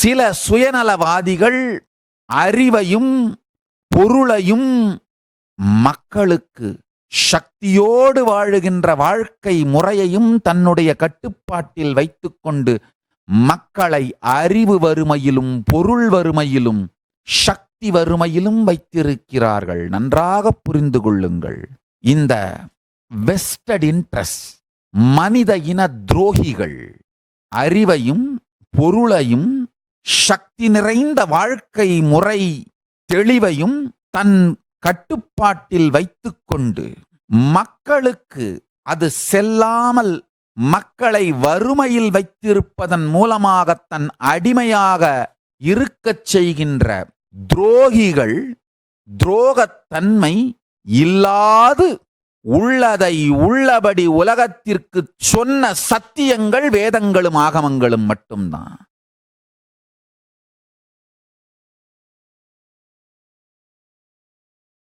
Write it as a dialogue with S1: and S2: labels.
S1: சில சுயநலவாதிகள் அறிவையும் பொருளையும் மக்களுக்கு சக்தியோடு வாழுகின்ற வாழ்க்கை முறையையும் தன்னுடைய கட்டுப்பாட்டில் வைத்துக்கொண்டு மக்களை அறிவு வறுமையிலும் பொருள் வறுமையிலும் சக்தி வறுமையிலும் வைத்திருக்கிறார்கள். நன்றாக புரிந்து கொள்ளுங்கள். இந்த வெஸ்டட் இன்ட்ரஸ்ட் மனித இன துரோகிகள் அறிவையும் பொருளையும் சக்தி நிறைந்த வாழ்க்கை முறை தெளிவையும் தன் கட்டுப்பாட்டில் வைத்துக்கொண்டு மக்களுக்கு அது செல்லாமல் மக்களை வறுமையில் வைத்திருப்பதன் மூலமாக தன் அடிமையாக இருக்கச் செய்கின்ற துரோகிகள் துரோகத்தன்மை இல்லாது உள்ளதை உள்ளபடி உலகத்திற்கு சொன்ன சத்தியங்கள் வேதங்களும் ஆகமங்களும் மட்டும்தான்.